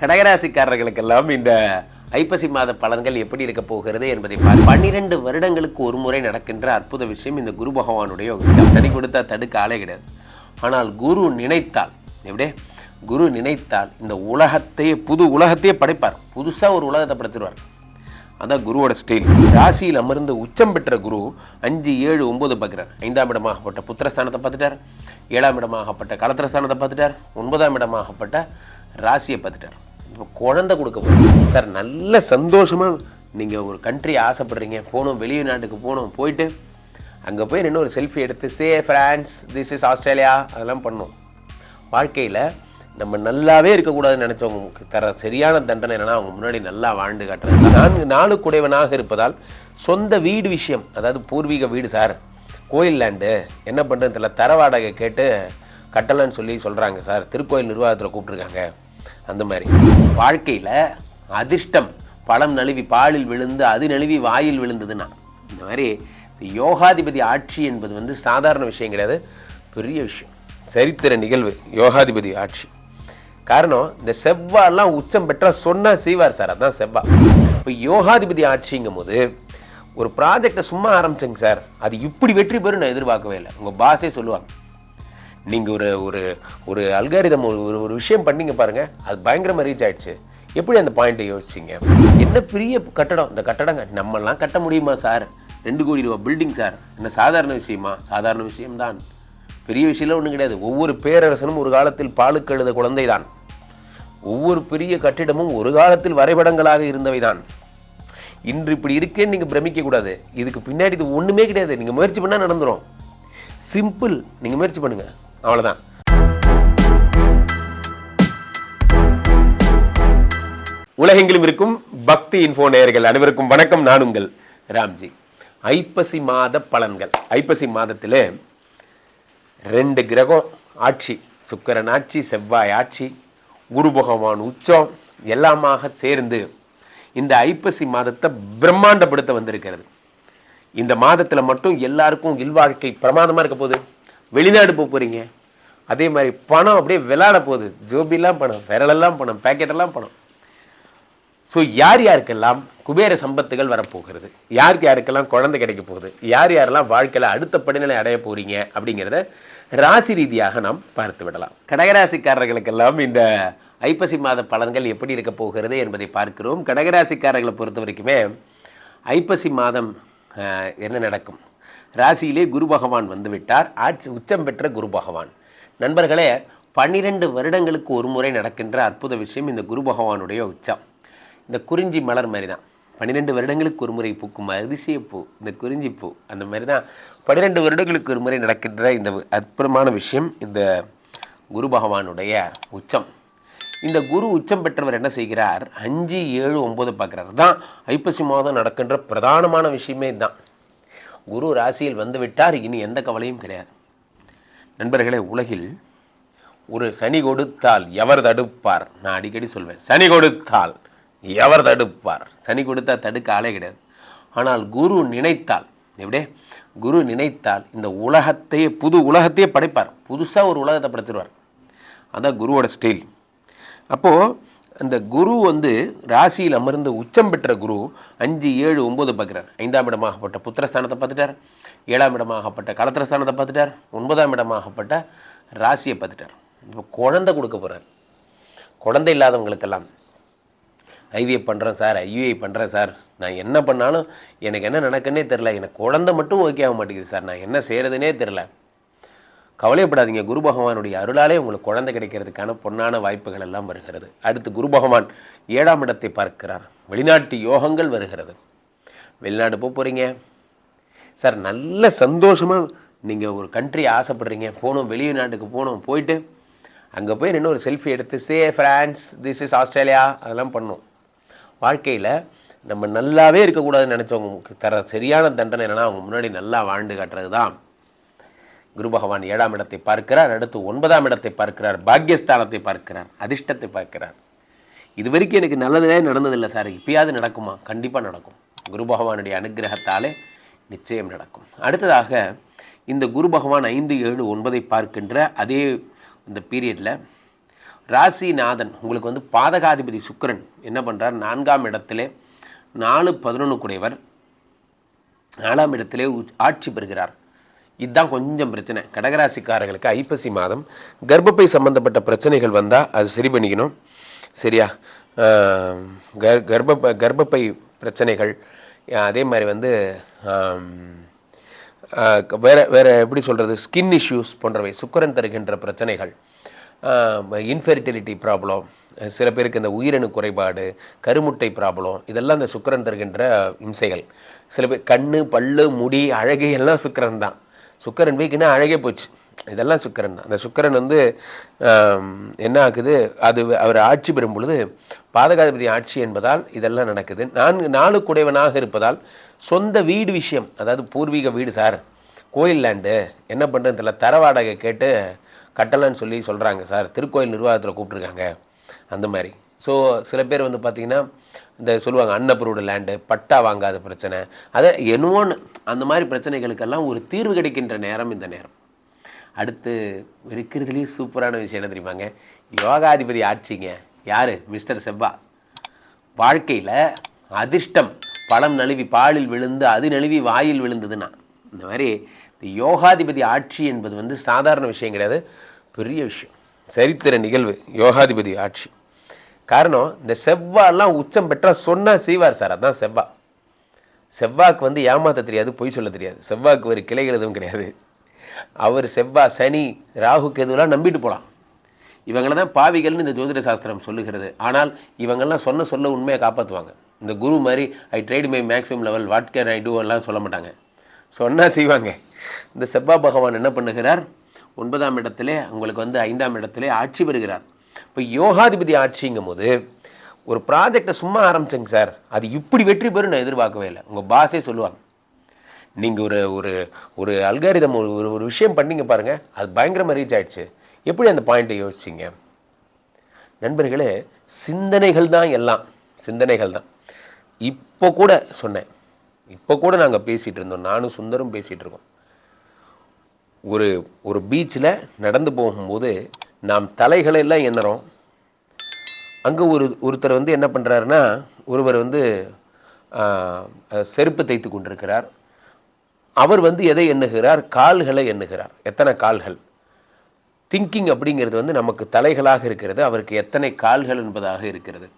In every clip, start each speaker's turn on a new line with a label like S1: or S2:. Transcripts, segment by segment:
S1: கடகராசிக்காரர்களுக்கெல்லாம் இந்த ஐப்பசி மாத பலன்கள் எப்படி இருக்க போகிறது என்பதை பார் பன்னிரெண்டு வருடங்களுக்கு ஒரு முறை நடக்கின்ற அற்புத விஷயம் இந்த குரு பகவானுடைய உச்சம். தனி கொடுத்தா தடுக்க ஆளே கிடையாது. ஆனால் குரு நினைத்தால் எப்படி குரு நினைத்தால் இந்த உலகத்தையே புது உலகத்தையே படைப்பார். புதுசாக ஒரு உலகத்தை படைச்சிருவார். அதான் குருவோட ஸ்டைல் ராசியில் அமர்ந்து உச்சம் பெற்ற குரு அஞ்சு ஏழு ஒம்பது பார்க்குறார். ஐந்தாம் இடமாகப்பட்ட புத்திரஸ்தானத்தை பார்த்துட்டார். ஏழாம் இடமாகப்பட்ட களத்திரஸ்தானத்தை பார்த்துட்டார். ஒன்பதாம் இடமாகப்பட்ட ராசியை பார்த்துட்டார். இப்போ குழந்தை கொடுக்க போகிறோம் சார் நல்ல சந்தோஷமாக நீங்கள் ஒரு கண்ட்ரி ஆசைப்படுறீங்க. போகணும் வெளிநாட்டுக்கு போகணும் போயிட்டு அங்கே போய் நின்று ஒரு செல்ஃபி எடுத்து say France this is Australia அதெல்லாம் பண்ணோம் வாழ்க்கையில் நம்ம நல்லாவே இருக்கக்கூடாதுன்னு நினச்சவங்க தர சரியான தண்டனை என்னென்னா அவங்க முன்னாடி நல்லா வாழ்ந்து காட்டுறது. நான்கு நாலு குடைவனாக இருப்பதால் சொந்த வீடு விஷயம் அதாவது பூர்வீக வீடு சார் கோயில் லேண்டு என்ன பண்ணுறதுல தெரியல தர வாடகை கேட்டு கட்டலன்னு சொல்லி சொல்கிறாங்க சார். திருக்கோயில் நிர்வாகத்தில் கூப்பிட்ருக்காங்க அந்த மாதிரி. வாழ்க்கையில் அதிர்ஷ்டம் பழம் நழுவி பாலில் விழுந்து அது நழுவி வாயில் விழுந்ததுன்னா இந்த மாதிரி யோகாதிபதி ஆட்சி என்பது வந்து சாதாரண விஷயம் கிடையாது பெரிய விஷயம். சரித்திர நிகழ்வு யோகாதிபதி ஆட்சி. காரணம் இந்த செவ்வாலாம் உச்சம் பெற்றால் சொன்னா செய்வார் சார் அதான் செவ்வாய். இப்போ யோகாதிபதி ஆட்சிங்கும் போது ஒரு ப்ராஜெக்டை சும்மா ஆரம்பிச்சேங்க சார் அது இப்படி வெற்றி பெறும் நான் எதிர்பார்க்கவே இல்லை. உங்கள் பாஸே சொல்லுவாங்க நீங்கள் ஒரு ஒரு ஒரு அல்காரிதம் ஒரு ஒரு ஒரு விஷயம் பண்ணீங்க பாருங்கள் அது பயங்கரமாக ரீச் ஆயிடுச்சு. எப்படி அந்த பாயிண்ட்டை யோசிச்சிங்க? என்ன பெரிய கட்டடம் இந்த கட்டடங்க நம்மலாம் கட்ட முடியுமா சார் ரெண்டு கோடி ரூபா பில்டிங் சார் என்ன சாதாரண விஷயமா? சாதாரண விஷயம்தான். பெரிய விஷயம்லாம் ஒன்றும் கிடையாது. ஒவ்வொரு பேரரசனும் ஒரு காலத்தில் பாலுக்கு எழுத குழந்தை தான் ஒவ்வொரு பெரிய கட்டிடமும் ஒரு காலத்தில் வரைபடங்களாக இருந்தவை தான் இன்று இப்படி இருக்கேன்னு நீங்கள் பிரமிக்க கூடாது. இதுக்கு பின்னாடி இது ஒன்றுமே கிடையாது. நீங்கள் முயற்சி பண்ணால் நடந்துரும். சிம்பிள் நீங்கள் முயற்சி பண்ணுங்கள் அவ்வளோதான் உலகெங்கிலும் இருக்கும் பக்தி இன்ஃபோ நேயர்கள் அனைவருக்கும் வணக்கம். நான் உங்கள் ராம்ஜி. ஐப்பசி மாத பலன்கள். ஐப்பசி மாதத்தில் ரெண்டு கிரகம் ஆட்சி. சுக்கரன் ஆட்சி செவ்வாய் ஆட்சி குரு பகவான் உச்சம் எல்லாமாக சேர்ந்து இந்த ஐப்பசி மாதத்தை பிரம்மாண்டப்படுத்த வந்திருக்கிறது. இந்த மாதத்தில் மட்டும் எல்லாருக்கும் இல்வாழ்க்கை பிரமாதமாக இருக்க போகுது. வெளிநாடு போக போகிறீங்க அதே மாதிரி பணம் அப்படியே விளாட போகுது. ஜோபிலாம் பணம் விரலெல்லாம் பணம் பேக்கெட்டெல்லாம் பணம். ஸோ யார் யாருக்கெல்லாம் குபேர சம்பத்துகள் வரப்போகிறது? யாருக்கு யாருக்கெல்லாம் குழந்தை கிடைக்க போகுது? யார் யாரெல்லாம் வாழ்க்கையில் அடுத்த படிநிலை அடைய போகிறீங்க அப்படிங்கிறத ராசி ரீதியாக நாம் பார்த்து விடலாம். கடகராசிக்காரர்களுக்கெல்லாம் இந்த ஐப்பசி மாத பலன்கள் எப்படி இருக்க போகிறது என்பதை பார்க்கிறோம். கடகராசிக்காரர்களை பொறுத்த வரைக்குமே ஐப்பசி மாதம் என்ன நடக்கும்? ராசியிலே குரு பகவான் வந்து விட்டார் ஆட்சி உச்சம் பெற்ற குரு பகவான். நண்பர்களே பன்னிரெண்டு வருடங்களுக்கு ஒரு முறை நடக்கின்ற அற்புத விஷயம் இந்த குரு பகவானுடைய உச்சம். இந்த குறிஞ்சி மலர் மாதிரி தான் பன்னிரெண்டு வருடங்களுக்கு ஒரு முறை பூக்கும் அதிசய பூ இந்த குறிஞ்சி பூ அந்த மாதிரி தான் பன்னிரெண்டு வருடங்களுக்கு ஒரு முறை நடக்கின்ற இந்த அற்புதமான விஷயம் இந்த குரு பகவானுடைய உச்சம். இந்த குரு உச்சம் பெற்றவர் என்ன செய்கிறார்? அஞ்சு ஏழு ஒம்பது பார்க்குறாரு. தான் ஐப்பசி மாதம் நடக்கின்ற பிரதானமான விஷயமே இதுதான் குரு ராசியில் வந்துவிட்டார் இனி எந்த கவலையும் கிடையாது. நண்பர்களே உலகில் ஒரு சனி கொடுத்தால் எவர் தடுப்பார்? நான் அடிக்கடி சொல்வேன் சனி கொடுத்தால் எவர் தடுப்பார்? சனி கொடுத்தா தடுக்க ஆளே கிடையாது. ஆனால் குரு நினைத்தால் எப்படியே? குரு நினைத்தால் இந்த உலகத்தையே புது உலகத்தையே படைப்பார். புதுசாக ஒரு உலகத்தை படைச்சிருவார். அதான் குருவோட ஸ்டைல் அப்போது அந்த குரு வந்து ராசியில் அமர்ந்து உச்சம் பெற்ற குரு அஞ்சு ஏழு ஒம்பது பார்க்குறார். ஐந்தாம் இடமாகப்பட்ட புத்திரஸ்தானத்தை பார்த்துட்டார். ஏழாம் இடமாகப்பட்ட கலத்திரஸ்தானத்தை பார்த்துட்டார். ஒன்பதாம் இடமாகப்பட்ட ராசியை பார்த்துட்டார். இப்போ குழந்தை கொடுக்க போகிறார் குழந்தை இல்லாதவங்களுக்கெல்லாம் ஐவிஎஃப் பண்ணுறேன் சார் ஐயுஐ பண்ணுறேன் சார். நான் என்ன பண்ணாலும் எனக்கு என்ன நடக்குன்னே தெரில எனக்கு குழந்தை மட்டும் ஓகே ஆக மாட்டேங்குது சார். நான் என்ன செய்கிறதுனே தெரில கவலைப்படாதீங்க குரு பகவானுடைய அருளாலே உங்களுக்கு குழந்தை கிடைக்கிறதுக்கான பொன்னான வாய்ப்புகள் எல்லாம் வருகிறது. அடுத்து குரு பகவான் ஏழாம் இடத்தை பார்க்கிறார். வெளிநாட்டு யோகங்கள் வருகிறது. வெளிநாடு போக போகிறீங்க சார் நல்ல சந்தோஷமாக நீங்கள் ஒரு கண்ட்ரி ஆசைப்படுறீங்க. போகணும் வெளிநாட்டுக்கு போகணும் போயிட்டு அங்கே போய் நின்று ஒரு செல்ஃபி எடுத்து say France this is Australia அதெல்லாம் பண்ணோம். வாழ்க்கையில் நம்ம நல்லாவே இருக்கக்கூடாதுன்னு நினச்சவங்க தர சரியான தண்டனை என்னென்னா அவங்க முன்னாடி நல்லா வாழ்ந்து காட்டுறது தான் குரு பகவான் ஏழாம் இடத்தை பார்க்கிறார் அடுத்து ஒன்பதாம் இடத்தை பார்க்கிறார் பாக்யஸ்தானத்தை பார்க்கிறார் அதிர்ஷ்டத்தை பார்க்கிறார். இது வரைக்கும் எனக்கு நல்லதே நடந்ததில்லை சார். இப்பயாவது நடக்குமா? கண்டிப்பாக நடக்கும். குரு பகவானுடைய அனுகிரகத்தாலே நிச்சயம் நடக்கும். அடுத்ததாக இந்த குரு பகவான் ஐந்து ஏழு ஒன்பதை பார்க்கின்ற அதே இந்த பீரியடில் ராசிநாதன் உங்களுக்கு வந்து பாதகாதிபதி சுக்கரன் என்ன பண்ணுறார் நான்காம் இடத்திலே நாலு பதினொன்று குடையவர் நாலாம் இடத்திலே ஆட்சி பெறுகிறார். இதுதான் கொஞ்சம் பிரச்சனை. கடகராசிக்காரர்களுக்கு ஐப்பசி மாதம். கர்ப்பப்பை சம்பந்தப்பட்ட பிரச்சனைகள் வந்தால் அது சரி பண்ணிக்கணும். சரியா? கர் கர்ப்ப கர்ப்பப்பை பிரச்சனைகள் அதே மாதிரி வந்து வேறு வேறு வேற வேற எப்படி சொல்கிறது ஸ்கின் இஷ்யூஸ் போன்றவை சுக்கிரன் தருகின்ற பிரச்சனைகள் இன்ஃபெர்டிலிட்டி ப்ராப்ளம் சில பேருக்கு இந்த உயிரணு குறைபாடு கருமுட்டை ப்ராப்ளம் இதெல்லாம் இந்த சுக்கிரன் தருகின்ற இம்சைகள். சில பேர் கண் பல்லு முடி அழகு எல்லாம் சுக்கிரன் தான். சுக்கரன் வீக்குன்னா அழகே போச்சு. இதெல்லாம் சுக்கரன் தான். அந்த சுக்கரன் வந்து என்ன ஆகுது? அது அவர் ஆட்சி பெறும் பொழுது பாதகாதிபதி ஆட்சி என்பதால் இதெல்லாம் நடக்குது. நான்கு நாலு குடைவனாக இருப்பதால் சொந்த வீடு விஷயம் அதாவது பூர்வீக வீடு சார் கோயில் லேண்டு என்ன பண்ணுறது தெரியல. தர வாடகை கேட்டு கட்டலன்னு சொல்லி சொல்கிறாங்க சார். திருக்கோயில் நிர்வாகத்தில் கூப்பிட்ருக்காங்க அந்த மாதிரி. ஸோ சில பேர் வந்து பார்த்திங்கன்னா இந்த சொல்லுவாங்க அன்னப்ரூவ்டு லேண்டு பட்டா வாங்காத பிரச்சனை. அதை என்னவோன்னு அந்த மாதிரி பிரச்சனைகளுக்கெல்லாம் ஒரு தீர்வு கிடைக்கின்ற நேரம் இந்த நேரம். அடுத்து இருக்கிறதுலேயும் சூப்பரான விஷயம் என்ன தெரியுமாங்க? யோகாதிபதி ஆட்சிங்க. யார்? மிஸ்டர் செவ்வா. வாழ்க்கையில் அதிர்ஷ்டம் பழம் நழுவி பாலில் விழுந்து அது நழுவி வாயில் விழுந்ததுன்னா. இந்த மாதிரி இந்த யோகாதிபதி ஆட்சி என்பது வந்து சாதாரண விஷயம் கிடையாது. பெரிய விஷயம். சரித்திர நிகழ்வு யோகாதிபதி ஆட்சி. காரணம் இந்த செவ்வாலாம் உச்சம் பெற்றால் சொன்னால் செய்வார் சார். அதான் செவ்வா. செவ்வாக்கு வந்து ஏமாத்த தெரியாது பொய் சொல்ல தெரியாது. செவ்வாக்கு ஒரு கிளைகள் எதுவும் கிடையாது. அவர் செவ்வா சனி ராகு எதுவெல்லாம் நம்பிட்டு போகலாம் இவங்கள தான் பாவிகள்னு இந்த ஜோதிட சாஸ்திரம் சொல்லுகிறது. ஆனால் இவங்கெல்லாம் சொன்ன சொல்ல உண்மையை காப்பாற்றுவாங்க இந்த குரு மாதிரி I tried my maximum level what can I do எல்லாம் சொல்ல மாட்டாங்க. சொன்னால் செய்வாங்க. இந்த செவ்வா பகவான் என்ன பண்ணுகிறார்? ஒன்பதாம் இடத்திலே உங்களுக்கு வந்து ஐந்தாம் இடத்திலே ஆட்சி பெறுகிறார். இப்போ யோகாதிபதி ஆட்சிங்கும் போது ஒரு ப்ராஜெக்டை சும்மா ஆரம்பிச்சேங்க சார். அது இப்படி வெற்றி பெறும் நான் எதிர்பார்க்கவே இல்லை. உங்கள் பாஸே சொல்லுவாங்க. நீங்கள் ஒரு ஒரு ஒரு அல்காரிதம் ஒரு ஒரு- ஒரு விஷயம் பண்ணீங்க பாருங்க. அது பயங்கரமாக ரீச் ஆயிடுச்சு. எப்படி அந்த பாயிண்ட்டை யோசிச்சிங்க? நண்பர்களே சிந்தனைகள் தான் எல்லாம். சிந்தனைகள் தான். இப்போ கூட சொன்னேன். இப்போ கூட நாங்கள் பேசிகிட்டு இருந்தோம். நானும் சுந்தரும் பேசிகிட்டு இருக்கோம். ஒரு ஒரு பீச்சில் நடந்து போகும்போது நாம் தலைகளை எல்லாம் எண்ணுறோம். அங்கே ஒரு ஒருத்தர் வந்து என்ன பண்ணுறாருன்னா ஒருவர் வந்து செருப்பு தைத்து கொண்டிருக்கிறார். அவர் வந்து எதை எண்ணுகிறார்? கால்களை எண்ணுகிறார். எத்தனை கால்கள்? திங்கிங் அப்படிங்கிறது வந்து நமக்கு தலைகளாக இருக்கிறது. அவருக்கு எத்தனை கால்கள் என்பதாக இருக்கிறது.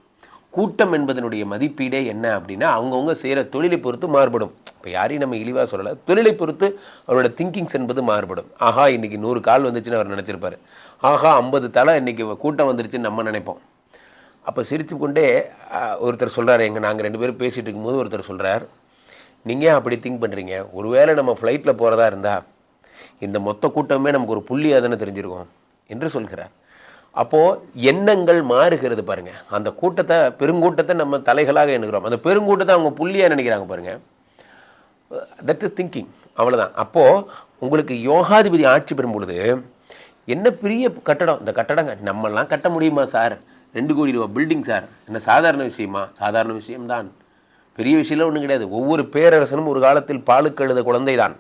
S1: கூட்டம் என்பதனுடைய மதிப்பீடே என்ன அப்படின்னா அவங்கவுங்க செய்கிற தொழிலை பொறுத்து மாறுபடும். இப்போ யாரையும் நம்ம இழிவாக சொல்லலை. தொழிலை பொறுத்து அவரோட திங்கிங்ஸ் என்பது மாறுபடும். ஆஹா இன்னைக்கு நூறு கால் வந்துச்சுன்னு அவர் நினச்சிருப்பார். ஆஹா ஐம்பது தலை இன்னைக்கு கூட்டம் வந்துருச்சுன்னு நம்ம நினைப்போம். அப்போ சிரித்து கொண்டே ஒருத்தர் சொல்கிறார் எங்கள் நாங்கள் ரெண்டு பேரும் பேசிகிட்டு இருக்கும்போது ஒருத்தர் சொல்கிறார் நீங்கள் அப்படி திங்க் பண்ணுறீங்க ஒருவேளை நம்ம ஃப்ளைட்டில் போகிறதா இருந்தால் இந்த மொத்த கூட்டமே நமக்கு ஒரு புள்ளி அதனை தெரிஞ்சிருக்கும்? என்று சொல்கிறார். அப்போது எண்ணங்கள் மாறுகிறது பாருங்கள் அந்த கூட்டத்தை பெருங்கூட்டத்தை நம்ம தலைகளாக எண்ணுகிறோம். அந்த பெருங்கூட்டத்தை அவங்க புள்ளியாக நினைக்கிறாங்க பாருங்கள் தட் இஸ் திங்கிங் அவ்வளோதான் அப்போது உங்களுக்கு யோகாதிபதி ஆட்சி பெறும் பொழுது என்ன பெரிய கட்டடம்? இந்த கட்டடங்க நம்மெல்லாம் கட்ட முடியுமா சார்? ரெண்டு கோடி ரூபா பில்டிங் சார். என்ன சாதாரண விஷயமா? சாதாரண விஷயம்தான். பெரிய விஷயம்லாம் ஒன்றும் கிடையாது. ஒவ்வொரு பேரரசனும் ஒரு காலத்தில் பாலுக்கு எழுத குழந்தை தான்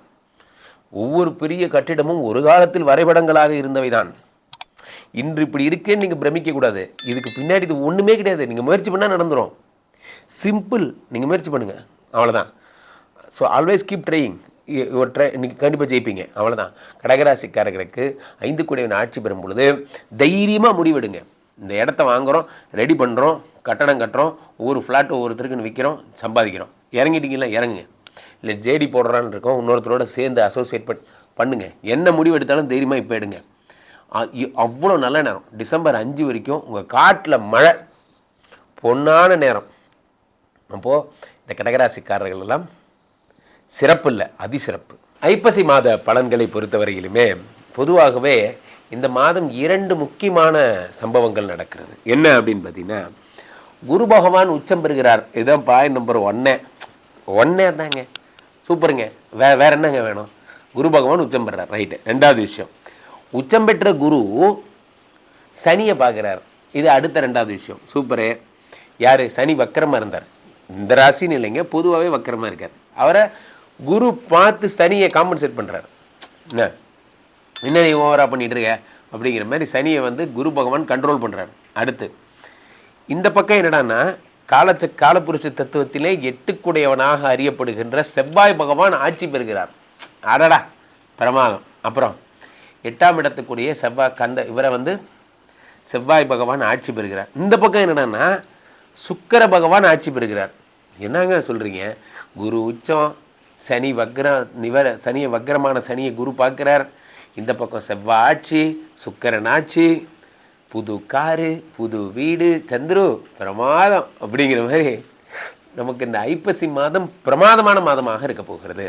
S1: ஒவ்வொரு பெரிய கட்டிடமும் ஒரு காலத்தில் வரைபடங்களாக இருந்தவைதான். இன்று இப்படி இருக்கேன்னு நீங்கள் பிரமிக்க கூடாது. இதுக்கு பின்னாடி இது ஒன்றுமே கிடையாது. நீங்கள் முயற்சி பண்ணால் நடந்துரும். சிம்பிள் நீங்கள் முயற்சி பண்ணுங்கள் அவ்வளோதான் ஸோ ஆல்வேஸ் கீப் ட்ரையிங் ஒரு ட்ரை இன்னைக்கு கண்டிப்பாக ஜெயிப்பீங்க. அவ்வளோதான் கடகராசிக்காரர்களுக்கு ஐந்து கூடியவன் ஆட்சி பெறும் பொழுது தைரியமாக முடிவெடுங்க. இந்த இடத்த வாங்குகிறோம் ரெடி பண்ணுறோம் கட்டடம் கட்டுறோம் ஒவ்வொரு ஃப்ளாட் ஒவ்வொருத்தருக்குன்னு விற்கிறோம் சம்பாதிக்கிறோம். இறங்கிட்டீங்களா இறங்குங்க. இல்லை ஜேடி போடுறான்னு இருக்கோம் இன்னொருத்தரோட சேர்ந்து அசோசியேட் பண்ணுங்கள் என்ன முடிவு எடுத்தாலும் தைரியமாக இப்போ எடுங்க. அவ்வளோ நல்ல நேரம். டிசம்பர் அஞ்சு வரைக்கும் உங்கள் காட்டில் மழை. பொன்னான நேரம். அப்போது இந்த கடகராசிக்காரர்கள் எல்லாம் சிறப்பு இல்லை அதிசிறப்பு. ஐப்பசி மாத பலன்களை பொறுத்தவரையிலுமே பொதுவாகவே இந்த மாதம் இரண்டு முக்கியமான சம்பவங்கள் நடக்கிறது. என்ன அப்படின்னு பார்த்தீங்கன்னா குரு பகவான் உச்சம் பெறுகிறார். இதுதான் பாயிண்ட் நம்பர் ஒன்னே ஒன்னே தாங்க சூப்பருங்க வே வேற என்னங்க வேணும்? குரு பகவான் உச்சம் பெறுறார். ரைட்டு ரெண்டாவது விஷயம். உச்சம் பெற்ற குரு சனியை பார்க்குறார். இது அடுத்த ரெண்டாவது விஷயம். சூப்பரு. யார்? சனி வக்கரமாக இருந்தார். இந்த ராசின்னு இல்லைங்க பொதுவாகவே வக்கரமாக இருக்கார். அவரை குரு பார்த்து சனியை காம்பன்சேட் பண்ணுறாரு என்ன? என்ன நீ ஓவராக பண்ணிகிட்டு இருக்க? அப்படிங்கிற மாதிரி சனியை வந்து குரு பகவான் கண்ட்ரோல் பண்ணுறாரு அடுத்து இந்த பக்கம் என்னடான்னா காலச்ச காலப்புருஷ தத்துவத்திலே எட்டுக்குடையவனாக அறியப்படுகின்ற செவ்வாய் பகவான் ஆட்சி பெறுகிறார். அடடா பிரமாதம். அப்புறம் எட்டாம் இடத்துக்குரிய செவ்வாய் கந்த இவரை வந்து செவ்வாய் பகவான் ஆட்சி பெறுகிறார். இந்த பக்கம் என்னடான்னா சுக்கர பகவான் ஆட்சி பெறுகிறார். என்னங்க சொல்கிறீங்க குரு உச்சம் சனி வக்ர நிவர சனியை வக்ரமான சனியை குரு பார்க்குறார். இந்த பக்கம் செவ்வாய் ஆட்சி சுக்கரன் ஆட்சி புது காரு புது வீடு சந்துரு பிரமாதம் அப்படிங்கிற மாதிரி நமக்கு இந்த ஐப்பசி மாதம் பிரமாதமான மாதமாக இருக்க போகிறது.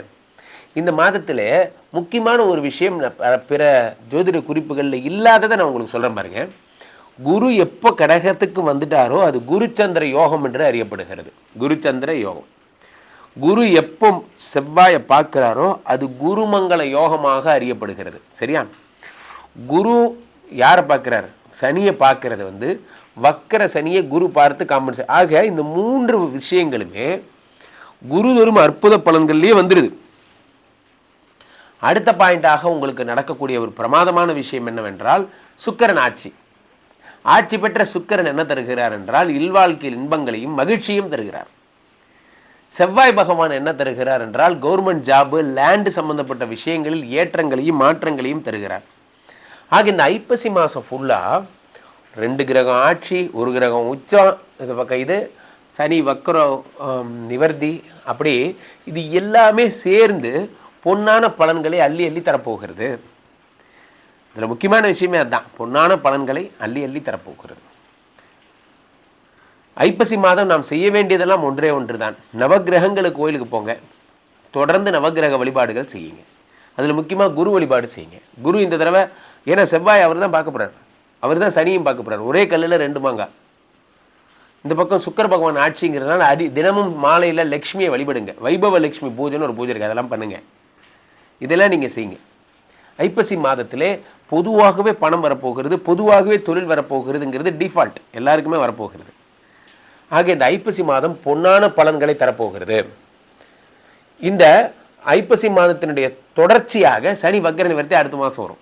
S1: இந்த மாதத்தில் முக்கியமான ஒரு விஷயம் ப- பிற ஜோதிட குறிப்புகளில் இல்லாததை நான் உங்களுக்கு சொல்கிறேன் பாருங்க. குரு எப்போ கடகத்துக்கு வந்துட்டாரோ அது குருச்சந்திர யோகம் என்று அறியப்படுகிறது. குருச்சந்திர யோகம். குரு எப்போ செவ்வாயை பார்க்கிறாரோ அது குருமங்கள யோகமாக அறியப்படுகிறது. சரியா? குரு யாரை பார்க்குறார்? சனியை பார்க்கறது வந்து வக்கர சனியை குரு பார்த்து காம்பன்சேட் ஆக இந்த மூன்று விஷயங்களுமே குரு தரும் அற்புத பலன்கள்லேயே வந்துடுது அடுத்த பாயிண்டாக உங்களுக்கு நடக்கக்கூடிய ஒரு பிரமாதமான விஷயம் என்னவென்றால் சுக்கரன் ஆட்சி. ஆட்சி பெற்ற சுக்கரன் என்ன தருகிறார் என்றால் இல்வாழ்க்கையில் இன்பங்களையும் மகிழ்ச்சியும் தருகிறார். செவ்வாய் பகவான் என்ன தருகிறார் என்றால் கவர்மெண்ட் ஜாபு லேண்டு சம்பந்தப்பட்ட விஷயங்களில் ஏற்றங்களையும் மாற்றங்களையும் தருகிறார். ஆக இந்த ஐப்பசி மாதம் ஃபுல்லாக ரெண்டு கிரகம் ஆட்சி ஒரு கிரகம் உச்சம் இது பக்கம் இது சனி வக்கரம் நிவர்த்தி அப்படி இது எல்லாமே சேர்ந்து பொன்னான பலன்களை அள்ளி அள்ளி தரப்போகிறது. இதில் முக்கியமான விஷயமே அதுதான். பொன்னான பலன்களை அள்ளி அள்ளி தரப்போகிறது. ஐப்பசி மாதம் நாம் செய்ய வேண்டியதெல்லாம் ஒன்றே ஒன்று தான் நவகிரகங்களுக்கு கோயிலுக்கு போங்க. தொடர்ந்து நவக்கிரக வழிபாடுகள் செய்யுங்க. அதில் முக்கியமாக குரு வழிபாடு செய்யுங்க. குரு இந்த தடவை ஏன்னா செவ்வாய் அவர் தான் பார்க்க போறார். அவர் தான் சனியும் பார்க்க போறார். ஒரே கல்லில் ரெண்டு மாங்கா. இந்த பக்கம் சுக்கர் பகவான் ஆட்சிங்கிறதுனால அடி தினமும் மாலையில் லக்ஷ்மியை வழிபடுங்க. வைபவ லக்ஷ்மி பூஜைன்னு ஒரு பூஜை இருக்குது அதெல்லாம் பண்ணுங்கள் இதெல்லாம் நீங்கள் செய்யுங்க. ஐப்பசி மாதத்திலே பொதுவாகவே பணம் வரப்போகிறது பொதுவாகவே தொழில் வரப்போகிறதுங்கிறது டிஃபால்ட் எல்லாருக்குமே வரப்போகிறது. ஆக இந்த ஐப்பசி மாதம் பொன்னான பலன்களை தரப்போகிறது. இந்த ஐப்பசி மாதத்தினுடைய தொடர்ச்சியாக சனி வக்கர நிவர்த்தி அடுத்த மாதம் வரும்.